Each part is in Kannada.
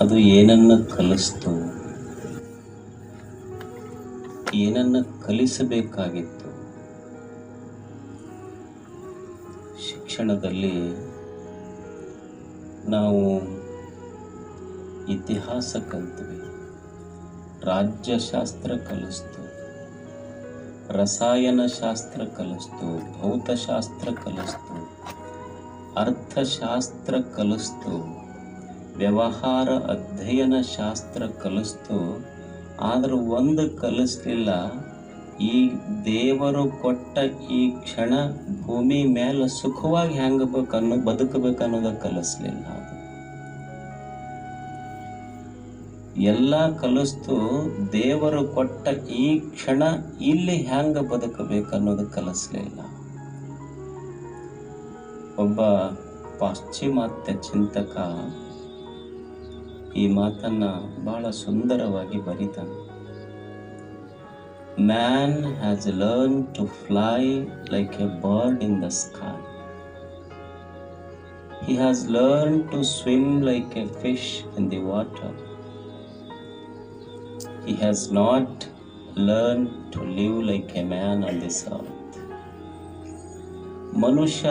ಅದು ಏನನ್ನ ಕಲಿಸ್ತು? ಏನನ್ನ ಕಲಿಸಬೇಕಾಗಿತ್ತು? ಶಿಕ್ಷಣದಲ್ಲಿ ನಾವು ಇತಿಹಾಸ ಕಲ್ತ್ವಿ, ರಾಜ್ಯಶಾಸ್ತ್ರ ಕಲಿಸ್ತು ರಸಾಯನಶಾಸ್ತ್ರ ಕಲಿಸ್ತು, ಭೌತಶಾಸ್ತ್ರ ಕಲಿಸ್ತು, ಅರ್ಥಶಾಸ್ತ್ರ ಕಲಿಸ್ತು. ವ್ಯವಹಾರ ಅಧ್ಯಯನ ಶಾಸ್ತ್ರ ಕಲಿಸ್ತು. ಆದರೂ ಒಂದು ಕಲಿಸ್ಲಿಲ್ಲ. ಈ ದೇವರು ಕೊಟ್ಟ ಈ ಕ್ಷಣ ಭೂಮಿ ಮೇಲೆ ಸುಖವಾಗಿ ಹೆಂಗ ಅನ್ನೋ, ಬದುಕಬೇಕು ಅನ್ನೋದ ಕಲಿಸ್ಲಿಲ್ಲ ಎಲ್ಲ ಕಲಿಸ್ತು, ದೇವರು ಕೊಟ್ಟ ಈ ಕ್ಷಣ ಇಲ್ಲಿ ಹೆಂಗ ಬದುಕಬೇಕು ಅನ್ನೋದು ಕಲಿಸ್ಲಿಲ್ಲ. ಒಬ್ಬ ಪಾಶ್ಚಿಮಾತ್ಯ ಚಿಂತಕ ಈ ಮಾತನ್ನ ಬಹಳ ಸುಂದರವಾಗಿ ಬರೀತಾನೆ man has learn to fly like a bird in the sky He has learned to swim like a fish in the water. He has not learned to live like a man on this earth. ಮನುಷ್ಯ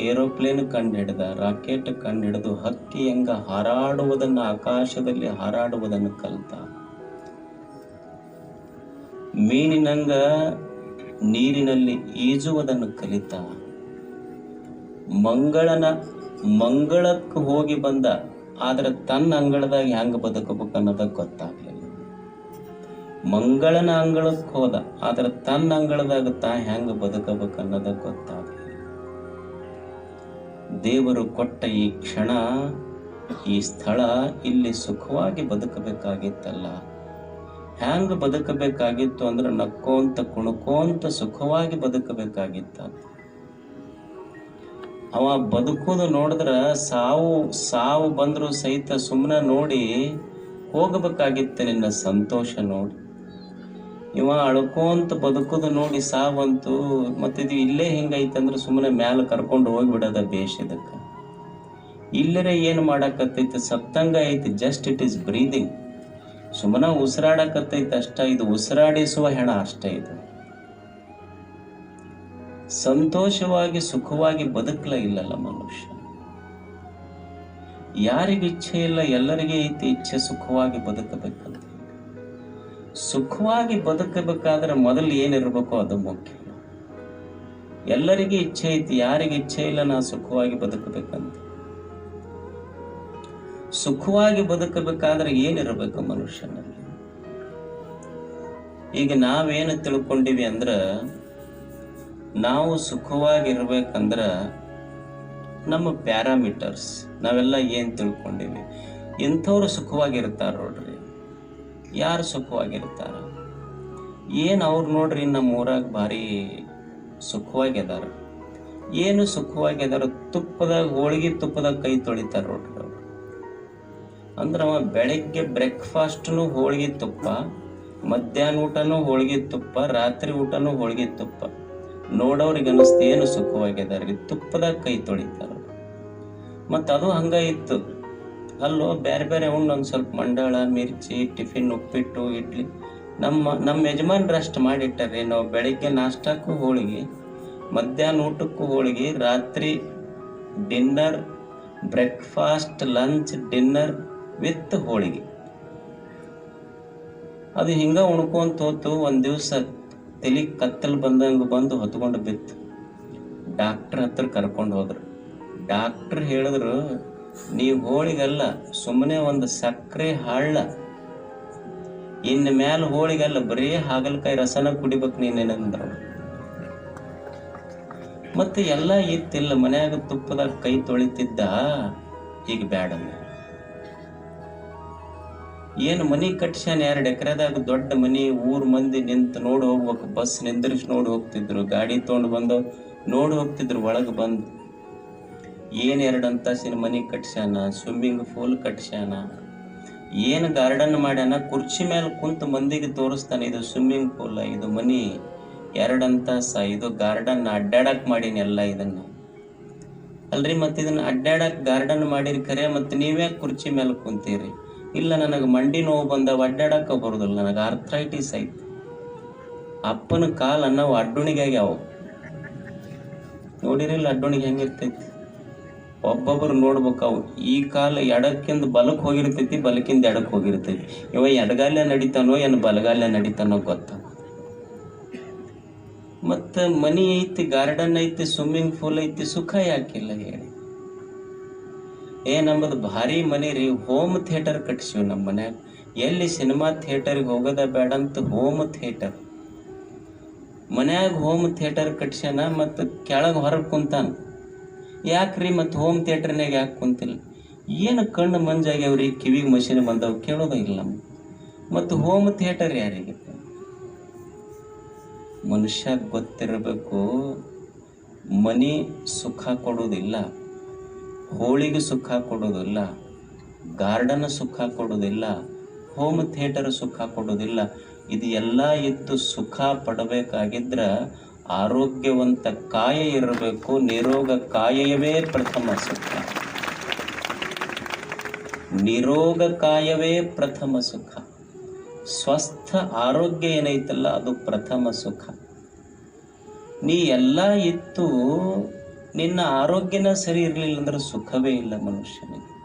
ಏರೋಪ್ಲೇನ್ ಕಂಡುಹಿಡಿದ ರಾಕೆಟ್ ಕಂಡುಹಿಡಿದು ಹಕ್ಕಿ ಹೆಂಗ ಹಾರಾಡುವುದನ್ನು ಆಕಾಶದಲ್ಲಿ ಹಾರಾಡುವುದನ್ನು ಕಲಿತ. ಮೀನಿನಂಗ ನೀರಿನಲ್ಲಿ ಈಜುವುದನ್ನು ಕಲಿತ. ಮಂಗಳನ, ಮಂಗಳಕ್ಕೆ ಹೋಗಿ ಬಂದ, ಆದರೆ ತನ್ನ ಅಂಗಳದಾಗ ಹೆಂಗ ಬದುಕಬೇಕು ಅನ್ನೋದ ಗೊತ್ತಾಗಲಿಲ್ಲ. ಮಂಗಳನ ಅಂಗಳಕ್ಕೆ ಹೋದ, ಆದ್ರೆ ತನ್ನ ಅಂಗಳದಾಗ ತಾ ಹೆಂಗ ಬದುಕಬೇಕು ಅನ್ನೋದ ಗೊತ್ತಾಗ್ಲಿಲ್ಲ. ದೇವರು ಕೊಟ್ಟ ಈ ಕ್ಷಣ, ಈ ಸ್ಥಳ ಇಲ್ಲಿ ಸುಖವಾಗಿ ಬದುಕಬೇಕಾಗಿತ್ತಲ್ಲ. ಹ್ಯಾಂಗ ಬದುಕಬೇಕಾಗಿತ್ತು ಅಂದ್ರೆ ನಕ್ಕೋಂತ, ಕುಣಕೋಂತ ಸುಖವಾಗಿ ಬದುಕಬೇಕಾಗಿತ್ತ. ಅವ ಬದುಕೋದು ನೋಡಿದ್ರ ಸಾವು ಸಾವು ಬಂದ್ರು ಸಹಿತ ಸುಮ್ಮನೆ ನೋಡಿ ಹೋಗಬೇಕಾಗಿತ್ತು ನಿನ್ನ ಸಂತೋಷ ನೋಡಿ. ಇವ ಅಳ್ಕೊಂತ ಬದುಕುದು ನೋಡಿ ಸಾವಂತು ಮತ್ತಿದು ಇಲ್ಲೇ ಹಿಂಗೈತಂದ್ರೆ ಸುಮ್ಮನೆ ಮ್ಯಾಲ ಕರ್ಕೊಂಡು ಹೋಗ್ಬಿಡೋದ ಬೇಷ್ ಇದಕ್ಕೆ. ಇಲ್ಲರೆ ಏನು ಮಾಡಾಕತ್ತೈತಿ? ಸಪ್ತಂಗ ಐತಿ ಜಸ್ಟ್ ಇಟ್ ಈಸ್ ಬ್ರೀದಿಂಗ್ ಸುಮ್ಮನೆ ಉಸಿರಾಡಕತ್ತೈತಿ ಅಷ್ಟ, ಇದು ಉಸಿರಾಡಿಸುವ ಹೆಣ ಅಷ್ಟೇ ಇದು. ಸಂತೋಷವಾಗಿ, ಸುಖವಾಗಿ ಬದುಕಲ ಇಲ್ಲಲ್ಲ ಮನುಷ್ಯ. ಯಾರಿಗಿಚ್ಛೆ ಇಲ್ಲ, ಎಲ್ಲರಿಗೆ ಐತಿ ಇಚ್ಛೆ ಸುಖವಾಗಿ ಬದುಕಬೇಕಂತ. ಸುಖವಾಗಿ ಬದುಕಬೇಕಾದ್ರೆ ಮೊದಲು ಏನಿರಬೇಕು ಅದು ಮುಖ್ಯ. ಎಲ್ಲರಿಗೂ ಇಚ್ಛೆ ಐತಿ, ಯಾರಿಗೆ ಇಚ್ಛೆ ಇಲ್ಲ ನಾ ಸುಖವಾಗಿ ಬದುಕಬೇಕಂತ. ಸುಖವಾಗಿ ಬದುಕಬೇಕಾದ್ರೆ ಏನಿರಬೇಕು ಮನುಷ್ಯನಲ್ಲಿ? ಈಗ ನಾವೇನು ತಿಳ್ಕೊಂಡಿವಿ ಅಂದ್ರ, ನಾವು ಸುಖವಾಗಿರ್ಬೇಕಂದ್ರ ನಮ್ಮ ಪ್ಯಾರಾಮೀಟರ್ಸ್, ನಾವೆಲ್ಲ ಏನು ತಿಳ್ಕೊಂಡಿವಿ? ಇಂಥವ್ರು ಸುಖವಾಗಿರ್ತಾರ ನೋಡ್ರಿ. ಯಾರು ಸುಖವಾಗಿರ್ತಾರ? ಏನು ಅವ್ರು ನೋಡ್ರಿ ನಮ್ಮ ಊರಾಗ ಭಾರಿ ಸುಖವಾಗಿದಾರ. ಏನು ಸುಖವಾಗಿದಾರ? ತುಪ್ಪದಾಗ, ಹೋಳಿಗೆ ತುಪ್ಪದಾಗ ಕೈ ತೊಳಿತಾರ ನೋಡ್ರಿ ಅವ್ರು. ಅಂದ್ರೆ ಅವ ಬೆಳಗ್ಗೆ ಬ್ರೇಕ್ಫಾಸ್ಟ್ನು ಹೋಳಿಗೆ ತುಪ್ಪ, ಮಧ್ಯಾಹ್ನ ಊಟನೂ ಹೋಳಿಗೆ ತುಪ್ಪ, ರಾತ್ರಿ ಊಟನೂ ಹೋಳಿಗೆ ತುಪ್ಪ. ನೋಡೋರಿಗೆ ಅನ್ನಿಸ್ತು ಏನು ಸುಖವಾಗ್ಯದಾರ ತುಪ್ಪದಾಗ ಕೈ ತೊಳಿತಾರ. ಮತ್ತು ಅದು ಹಂಗ ಇತ್ತು. ಅಲ್ಲೋ ಬೇರೆ ಬೇರೆ ಉಂಡು ಒಂದು ಸ್ವಲ್ಪ ಮಂಡಾಳ, ಮಿರ್ಚಿ, ಟಿಫಿನ್, ಉಪ್ಪಿಟ್ಟು, ಇಡ್ಲಿ. ನಮ್ಮ ನಮ್ಮ ಯಜಮಾನ್ರು ಅಷ್ಟು ಮಾಡಿಟ್ಟಾರೆ ನಾವು ಬೆಳಿಗ್ಗೆ ನಾಷ್ಟಕ್ಕೂ ಹೋಳಿಗೆ, ಮಧ್ಯಾಹ್ನ ಊಟಕ್ಕೂ ಹೋಳಿಗೆ, ರಾತ್ರಿ dinner, breakfast, lunch, dinner with ಹೋಳಿಗೆ. ಅದು ಹಿಂಗ ಉಣ್ಕೊಂತ ಹೋತು, ಒಂದು ದಿವಸ ತಲೆ ಕತ್ತಲು ಬಂದಂಗೆ ಬಂದು ಹೊತ್ಕೊಂಡು ಬಿತ್ತು. ಡಾಕ್ಟ್ರ್ ಹತ್ರ ಕರ್ಕೊಂಡು ಹೋದ್ರು. ಡಾಕ್ಟ್ರ್ ಹೇಳಿದ್ರು ನೀವು ಹೋಳಿಗಲ್ಲ ಸುಮ್ಮನೆ ಒಂದು ಸಕ್ಕರೆ ಹಳ್ಳ. ಇನ್ನು ಮ್ಯಾಲ ಹೋಳಿಗಲ್ಲ, ಬರೀ ಹಾಗಲಕಾಯಿ ರಸನ ಕುಡಿಬೇಕು ನೀನೇನಂದ್ರು ಮತ್ತೆ ಎಲ್ಲ ಇತ್ತಿಲ್ಲ, ಮನ್ಯಾಗ ತುಪ್ಪದಾಗ ಕೈ ತೊಳಿತಿದ್ದ, ಈಗ ಬ್ಯಾಡ. ಏನು ಮನಿ ಕಟ್ಸ್ಯಾನ ಎರಡು ಎಕರೆದಾಗ ದೊಡ್ಡ ಮನಿ, ಊರ್ ಮಂದಿ ನಿಂತು ನೋಡಿ ಹೋಗ್ಬೇಕು, ಬಸ್ ನಿಂದ್ರಿಸಿ ನೋಡಿ ಹೋಗ್ತಿದ್ರು, ಗಾಡಿ ತೊಗೊಂಡು ಬಂದು ನೋಡಿ ಹೋಗ್ತಿದ್ರು, ಒಳಗೆ ಬಂದು. ಏನ್ ಎರಡು ಮನೆ ಕಟ್ಸ್ಯಾನ ಸ್ವಿಮ್ಮಿಂಗ್ ಫೂಲ್ ಕಟ್ಸ್ಯಾನ, ಏನು ಗಾರ್ಡನ್ ಮಾಡ್ಯಾನ, ಕುರ್ಚಿ ಮೇಲೆ ಕುಂತು ಮಂದಿಗೆ ತೋರಿಸ್ತಾನೆ, ಇದು ಸ್ವಿಮ್ಮಿಂಗ್ ಪೂಲ್ ಇದು ಮನಿ ಎರಡು ಅಂತಾಸ ಇದು ಗಾರ್ಡನ್ ಅಡ್ಡಾಡಕ್ ಮಾಡೀನಿ ಎಲ್ಲ ಇದನ್ನ. ಅಲ್ರಿ ಮತ್ತೆ ಇದನ್ನ ಅಡ್ಡಾಡಕ್ಕೆ ಗಾರ್ಡನ್ ಮಾಡಿರಿ ಖರೆ ಮತ್ತೆ ನೀವೇ ಕುರ್ಚಿ ಮೇಲೆ ಕುಂತೀರಿ? ಇಲ್ಲ ನನಗೆ ಮಂಡಿ ನೋವು ಬಂದವ ಅಡ್ಡಾಡಕ್ಕೆ ಬರೋದಿಲ್ಲ, ನನಗೆ ಆರ್ಥ್ರೈಟಿಸ್ ಐತಿ. ಅಪ್ಪನ ಕಾಲ ಆಗ್ಯಾವ ಅಡ್ಡುಣಿಗಾಗ್ಯಾವ ನೋಡಿರಿಲ್ಲ ಅಡ್ಡುಣಿಗೆ ಹೆಂಗಿರ್ತೈತಿ ಒಬ್ಬೊಬ್ರು ನೋಡ್ಬೇಕು ಅವು. ಈ ಕಾಲ ಎಡಕ್ಕಿಂದ ಬಲಕ್ಕೆ ಹೋಗಿರ್ತೈತಿ, ಬಲಕ್ಕಿಂದ ಎಡಕ್ಕೆ ಹೋಗಿರ್ತೈತಿ. ಇವ ಎಡಗಾಲ ನಡಿತಾನೋ, ಏನು ಬಲಗಾಲ ನಡಿತಾನೋ ಗೊತ್ತ. ಮತ್ತು ಮನಿ ಐತಿ, ಗಾರ್ಡನ್ ಐತಿ, ಸ್ವಿಮ್ಮಿಂಗ್ ಪೂಲ್ ಐತಿ, ಸುಖ ಯಾಕಿಲ್ಲ ಹೇಳಿ. ಏ ನಮ್ಮದು ಭಾರಿ ಮನೆ ರೀ, ಹೋಮ್ ಥಿಯೇಟರ್ ಕಟ್ಸಿವಿ ನಮ್ಮ ಮನ್ಯಾಗ. ಎಲ್ಲಿ ಸಿನಿಮಾ ಥಿಯೇಟರ್ಗೆ ಹೋಗೋದ ಬೇಡ ಅಂತ ಹೋಮ್ ಥಿಯೇಟರ್. ಮನ್ಯಾಗ ಹೋಮ್ ಥಿಯೇಟರ್ ಕಟ್ಸ್ಯಾನ ಮತ್ತು ಕೆಳಗೆ ಹೊರಗೆ ಕುಂತಾನ. ಯಾಕ್ರಿ ಮತ್ತು ಹೋಮ್ ಥಿಯೇಟ್ರ್ನಾಗ ಯಾಕೆ ಕುಂತಿಲ್ಲ? ಏನು ಕಣ್ಣು ಮಂಜಾಗ್ಯಾವ್ರಿ ಕಿವಿಗೆ ಮಷಿನ್ ಬಂದವು ಕೇಳೋದಾಗಿಲ್ಲ ನಮ್ಗೆ. ಮತ್ತು ಹೋಮ್ ಥಿಯೇಟರ್ ಯಾರಿಗೆ? ಮನುಷ್ಯ ಗೊತ್ತಿರಬೇಕು, ಮನಿ ಸುಖ ಕೊಡೋದಿಲ್ಲ ಹೋಳಿಗೆ ಸುಖ ಕೊಡೋದಿಲ್ಲ ಗಾರ್ಡನ್ ಸುಖ ಕೊಡೋದಿಲ್ಲ ಹೋಮ್ ಥಿಯೇಟರ್ ಸುಖ ಕೊಡೋದಿಲ್ಲ ಇದು ಎಲ್ಲ ಇದ್ದು ಸುಖ ಪಡಬೇಕಾಗಿದ್ರ ಆರೋಗ್ಯವಂತ ಕಾಯ ಇರಬೇಕು, ನಿರೋಗ ಕಾಯವೇ ಪ್ರಥಮ ಸುಖ. ನಿರೋಗ ಕಾಯವೇ ಪ್ರಥಮ ಸುಖ. ಸ್ವಸ್ಥ ಆರೋಗ್ಯ ಏನೈತಲ್ಲ, ಅದು ಪ್ರಥಮ ಸುಖ. ನೀ ಎಲ್ಲ ಇತ್ತು, ನಿನ್ನ ಆರೋಗ್ಯನ ಸರಿ ಇರಲಿಲ್ಲ ಅಂದ್ರೆ ಸುಖವೇ ಇಲ್ಲ ಮನುಷ್ಯನಿಗೆ.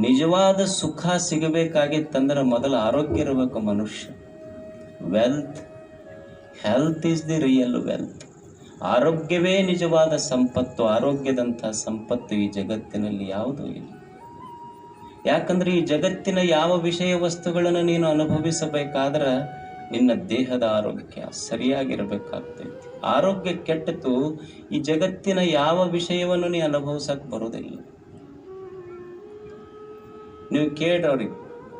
ನಿಜವಾದ ಸುಖ ಸಿಗಬೇಕಾಗಿತ್ತಂದ್ರೆ ಮೊದಲು ಆರೋಗ್ಯ ಇರಬೇಕು ಮನುಷ್ಯ. Wealth health is the real wealth ಆರೋಗ್ಯವೇ ನಿಜವಾದ ಸಂಪತ್ತು, ಆರೋಗ್ಯದಂಥ ಸಂಪತ್ತು ಈ ಜಗತ್ತಿನಲ್ಲಿ ಯಾವುದೂ ಇಲ್ಲ. ಯಾಕಂದ್ರೆ ಈ ಜಗತ್ತಿನ ಯಾವ ವಿಷಯ ವಸ್ತುಗಳನ್ನು ನೀನು ಅನುಭವಿಸಬೇಕಾದ್ರೆ ನಿನ್ನ ದೇಹದ ಆರೋಗ್ಯ ಸರಿಯಾಗಿರಬೇಕಾಗ್ತೈತಿ. ಆರೋಗ್ಯ ಕೆಟ್ಟತು ಈ ಜಗತ್ತಿನ ಯಾವ ವಿಷಯವನ್ನು ನೀ ಅನುಭವಿಸಕ್ ಬರೋದಿಲ್ಲ ನೀವು ಕೇಳ್ರಿ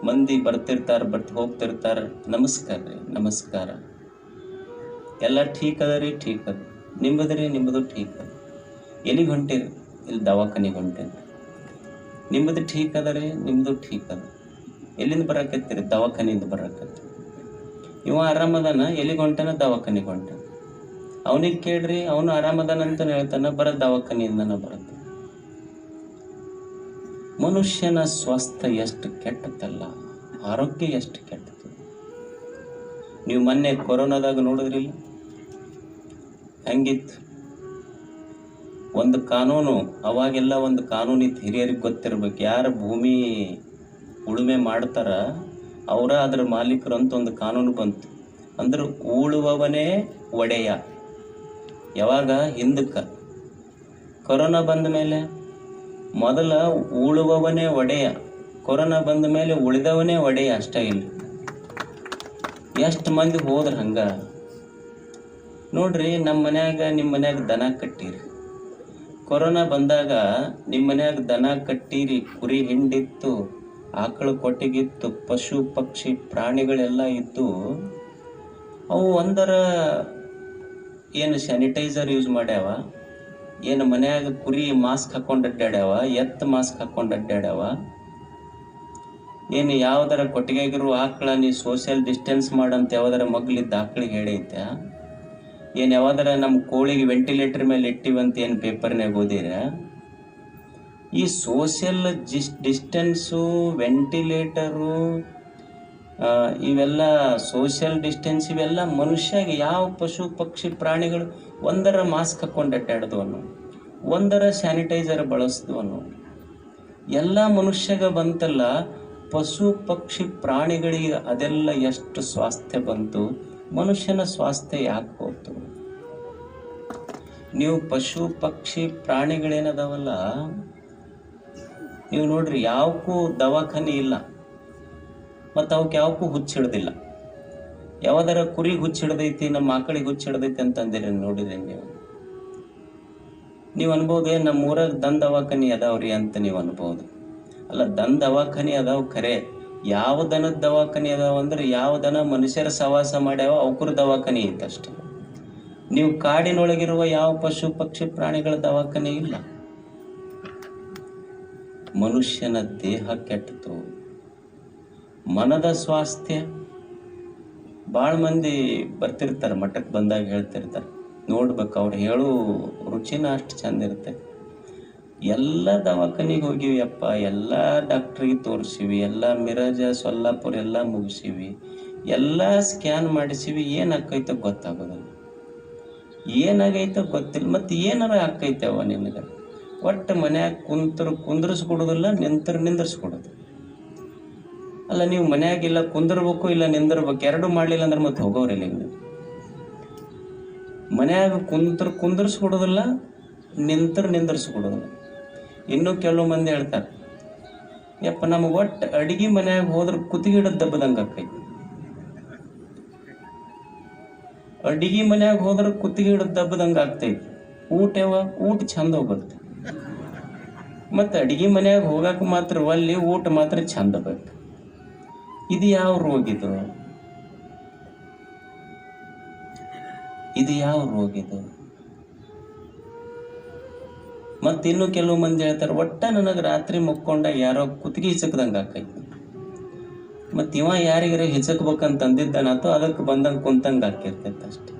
ಮಂದಿ ಬರ್ತಿರ್ತಾರೆ ಬಟ್ ಹೋಗ್ತಿರ್ತಾರೆ. ನಮಸ್ಕಾರ ನಮಸ್ಕಾರ. ಎಲ್ಲ ಠೀಕ್ ಅದ ರೀ ಠೀಕ್ ಅದ ನಿಮ್ಮದು ನಿಮ್ಮದು ಠೀಕ್. ಅದ ಎಲ್ಲಿಗೆ ಹೊಂಟಿರಿ ಇಲ್ಲಿ ದವಾಖಾನಿಗೆ ಹೊಂಟೇನಿ ನಿಮ್ಮದು ಠೀಕ್ ಅದ ರೀ ನಿಮ್ಮದು ಠೀಕ್. ಅದ ಎಲ್ಲಿಂದ ಬರಕತ್ತೀರಿ? ದವಾಖಾನೆಯಿಂದ ಬರಕತ್ತಿ. ಇವ ಆರಾಮದಾನ? ಎಲ್ಲಿಗೆ ಹೊಂಟಾನ ದವಾಖಾನಿಗೆ ಹೊಂಟಾನ ಅವನಿಗೆ ಕೇಳ್ರಿ, ಅವನು ಆರಾಮದಾನ ಅಂತ ಹೇಳ್ತಾನ, ಬರ ದವಾಖಾನಿಯಿಂದನ ಬರುತ್ತೆ. ಮನುಷ್ಯನ ಸ್ವಸ್ಥ ಎಷ್ಟು ಕೆಟ್ಟತ್ತಲ್ಲ ಆರೋಗ್ಯ ಎಷ್ಟು ಕೆಟ್ಟದು ನೀವು ಮೊನ್ನೆ ಕೊರೋನಾದಾಗ ನೋಡಿದ್ರಿ ಹೆಂಗಿತ್ತು. ಒಂದು ಕಾನೂನು, ಅವಾಗೆಲ್ಲ ಒಂದು ಕಾನೂನು ಇತ್ತು ಹಿರಿಯರಿಗೆ ಗೊತ್ತಿರ್ಬೇಕು. ಯಾರು ಭೂಮಿ ಉಳುಮೆ ಮಾಡ್ತಾರ, ಅವರ ಅದರ ಮಾಲೀಕರು ಅಂತ ಒಂದು ಕಾನೂನು ಬಂತು. ಅಂದ್ರೆ ಉಳುವವನೇ ಒಡೆಯ. ಯಾವಾಗ? ಹಿಂದಕ್ಕೆ. ಕೊರೋನಾ ಬಂದ ಮೇಲೆ. ಮೊದಲ ಉಳುವವನೇ ಒಡೆಯ. ಕೊರೋನಾ ಬಂದ ಮೇಲೆ ಉಳಿದವನೇ ಒಡೆಯ ಅಷ್ಟೇ ಇಲ್ಲ. ಎಷ್ಟು ಮಂದಿ ಹೋದ್ರೆ ಹಂಗ? ನೋಡ್ರಿ ನಮ್ಮ ಮನ್ಯಾಗ ನಿಮ್ಮ ಮನ್ಯಾಗ ದನ ಕಟ್ಟಿರಿ. ಕೊರೋನಾ ಬಂದಾಗ ನಿಮ್ಮ ಮನ್ಯಾಗ ದನ ಕಟ್ಟಿರಿ, ಕುರಿ ಹಿಂಡಿತ್ತು, ಆಕಳು ಕೊಟ್ಟಿಗಿತ್ತು, ಪಶು, ಪಕ್ಷಿ, ಪ್ರಾಣಿಗಳೆಲ್ಲ ಇದ್ದು, ಅವು ಒಂದರ ಏನು ಸ್ಯಾನಿಟೈಸರ್ ಯೂಸ್ ಮಾಡ್ಯಾವ? ಏನು ಮನ್ಯಾಗ ಕುರಿ ಮಾಸ್ಕ್ ಹಾಕೊಂಡು ಅಡ್ಡಾಡ್ಯಾವ ಎತ್ತು ಮಾಸ್ಕ್ ಹಾಕೊಂಡು ಅಡ್ಡಾಡ್ಯಾವ ಏನು ಯಾವ್ದಾರ ಕೊಟ್ಟಿಗೆಗಿರು ಆಕಳ ನೀ ಸೋಷಿಯಲ್ ಡಿಸ್ಟೆನ್ಸ್ ಮಾಡಂತ, ಯಾವ್ದಾರ ಮಗ್ಲಿದ್ದ ಆಕಳಿಗೆ ಹೇಳೈತೆ ಏನು ಯಾವ್ದಾರ ನಮ್ಮ ಕೋಳಿಗೆ ವೆಂಟಿಲೇಟರ್ ಮೇಲೆ ಇಟ್ಟಿವಂತ ಏನು ಪೇಪರ್ನಾಗ ಓದಿರ? ಈ ಸೋಷಿಯಲ್ ಜಿಸ್ ಡಿಸ್ಟೆನ್ಸು ವೆಂಟಿಲೇಟರು ಇವೆಲ್ಲ ಸೋಷಿಯಲ್ ಡಿಸ್ಟೆನ್ಸ್ ಇವೆಲ್ಲ ಮನುಷ್ಯಗೆ ಯಾವ ಪಶು, ಪಕ್ಷಿ, ಪ್ರಾಣಿಗಳು ಒಂದರ ಮಾಸ್ಕ್ ಹಾಕೊಂಡು ಅಡ್ಡಾಡ್ದು ಒಂದರ ಸ್ಯಾನಿಟೈಸರ್ ಬಳಸಿದವನು. ಎಲ್ಲ ಮನುಷ್ಯಗ ಬಂತಲ್ಲ ಪಶು ಪಕ್ಷಿ ಪ್ರಾಣಿಗಳಿಗೆ ಅದೆಲ್ಲ ಎಷ್ಟು ಸ್ವಾಸ್ಥ್ಯ ಬಂತು? ಮನುಷ್ಯನ ಸ್ವಾಸ್ಥ್ಯ ಯಾಕೆ ಹೋಯ್ತು ನೀವು ಪಶು ಪಕ್ಷಿ ಪ್ರಾಣಿಗಳೇನದವಲ್ಲ? ನೀವು ನೋಡ್ರಿ, ಯಾವಕ್ಕೂ ದವಾಖಾನೆ ಇಲ್ಲ. ಮತ್ತು ಅವಕ್ಕೆ ಯಾವಕ್ಕೂ ಹುಚ್ಚಿಡ್ದಿಲ್ಲ ಯಾವ್ದಾರ ಕುರಿಗೆ ಹುಚ್ಚಿಡ್ದೈತಿ ನಮ್ಮ ಆಕಳಿಗೆ ಹುಚ್ಚಿಡ್ದೈತಿ ಅಂತಂದಿರಿ ನೋಡಿದ್ರಿ ನೀವು. ನೀವು ಅನ್ಬೋದು ನಮ್ಮ ಊರಾಗ ದನ್ ದವಾಖಾನಿ ಅದಾವ್ರಿ ಅಂತ ನೀವು ಅನ್ಬೋದು. ಅಲ್ಲ ದನ್ ದವಾಖಾನೆ ಅದಾವ ಖರೆ. ಯಾವ ದನದ ದವಾಖಾನೆ ಅದಾವ ಅಂದ್ರೆ ಯಾವ ದನ ಮನುಷ್ಯರ ಸವಾಸ ಮಾಡ್ಯಾವ ಅವಕ್ರ ದವಾಖಾನೆ ಐತಷ್ಟೆ ನೀವು ಕಾಡಿನೊಳಗಿರುವ ಯಾವ ಪಶು, ಪಕ್ಷಿ, ಪ್ರಾಣಿಗಳ ದವಾಖಾನೆ ಇಲ್ಲ. ಮನುಷ್ಯನ ದೇಹ ಕೆಟ್ಟಿತು ಮನದ ಸ್ವಾಸ್ಥ್ಯ. ಭಾಳ ಮಂದಿ ಬರ್ತಿರ್ತಾರೆ ಮಠಕ್ಕೆ ಬಂದಾಗ ಹೇಳ್ತಿರ್ತಾರೆ. ನೋಡ್ಬೇಕು, ಅವ್ರು ಹೇಳೋ ರುಚಿನ ಅಷ್ಟು ಚಂದ ಇರುತ್ತೆ. ಎಲ್ಲ ದವಾಖಾನಿಗೆ ಹೋಗಿವಿ ಅಪ್ಪ ಎಲ್ಲ ಡಾಕ್ಟ್ರಿಗೆ ತೋರಿಸಿವಿ, ಎಲ್ಲ ಮಿರಜ ಸೊಲ್ಲಾಪುರ ಎಲ್ಲ ಮುಗಿಸಿವಿ, ಎಲ್ಲ ಸ್ಕ್ಯಾನ್ ಮಾಡಿಸಿವಿ, ಏನು ಆಕೈತೆ ಗೊತ್ತಾಗೋದಿಲ್ಲ. ಏನಾಗೈತೆ ಗೊತ್ತಿಲ್ಲ, ಮತ್ತು ಏನಾರ ಆಕೈತವ ನಿನಗೆ? ಒಟ್ಟು ಮನ್ಯಾಗ ಕುಂತರು ಕುಂದ್ರಿಸ್ಕೊಡೋದಿಲ್ಲ, ನಿಂತರು ನಿಂದ್ರಿಸ್ಕೊಡೋದು. ಅಲ್ಲ ನೀವು ಮನ್ಯಾಗಿಲ್ಲ ಕುಂದಿರ್ಬೇಕು, ಇಲ್ಲ ನಿಂದಿರ್ಬೇಕು, ಎರಡು ಮಾಡಲಿಲ್ಲ ಅಂದ್ರೆ ಮತ್ತೆ ಹೋಗೋರಿಲ್ಲ ನೀವು ಮನ್ಯಾಗ ಕುಂತರು ಕುಂದರ್ಸ್ಕೊಡೋದಿಲ್ಲ, ನಿಂತರು ನಿಂದರ್ಸ್ಕೊಡೋದಿಲ್ಲ. ಇನ್ನೂ ಕೆಲವು ಮಂದಿ ಹೇಳ್ತಾರೆ, ಯಪ್ಪ, ನಮಗೆ ಒಟ್ಟು ಅಡಿಗೆ ಮನ್ಯಾಗ ಹೋದ್ರೆ ಕುತ್ತಿಗೆ ಹಿಡಿದು ದಬ್ಬದಂಗೆ ಆಕೈತಿ. ಅಡಿಗೆ ಮನ್ಯಾಗ ಹೋದ್ರೆ ಕುತ್ತಿಗೆ ಹಿಡಿದು ದಬ್ಬದಂಗೆ ಆಗ್ತೈತಿ. ಊಟ ಯಾವ ಊಟ ಚಂದ ಹೋಗುತ್ತೆ. ಮತ್ತು ಅಡಿಗೆ ಮನ್ಯಾಗ ಹೋಗಕ್ಕೆ ಮಾತ್ರ ಅಲ್ಲಿ ಊಟ ಮಾತ್ರ ಚಂದ ಬೇಕು ಇದು ಯಾವ ರೋಗ ಇದು? ಇದು ಯಾವ ರೋಗ ಇದು? ಮತ್ತು ಇನ್ನು ಕೆಲವು ಮಂದಿ ಹೇಳ್ತಾರೆ, ಒಟ್ಟ ನನಗೆ ರಾತ್ರಿ ಮುಕ್ಕೊಂಡ ಯಾರೋ ಕುತ್ತಿಗೆ ಹಿಚಕ್ದಂಗೆ ಆಕೈತಿ. ಮತ್ತು ಇವ ಯಾರಿಗಾರ ಹಿಚಕ್ಬೇಕಂತ ಅಂದಿದ್ದಾನಾತು ಅದಕ್ಕೆ ಬಂದಂಗೆ ಕುಂತಂಗೆ ಹಾಕಿರ್ತೈತೆ ಅಷ್ಟೆ.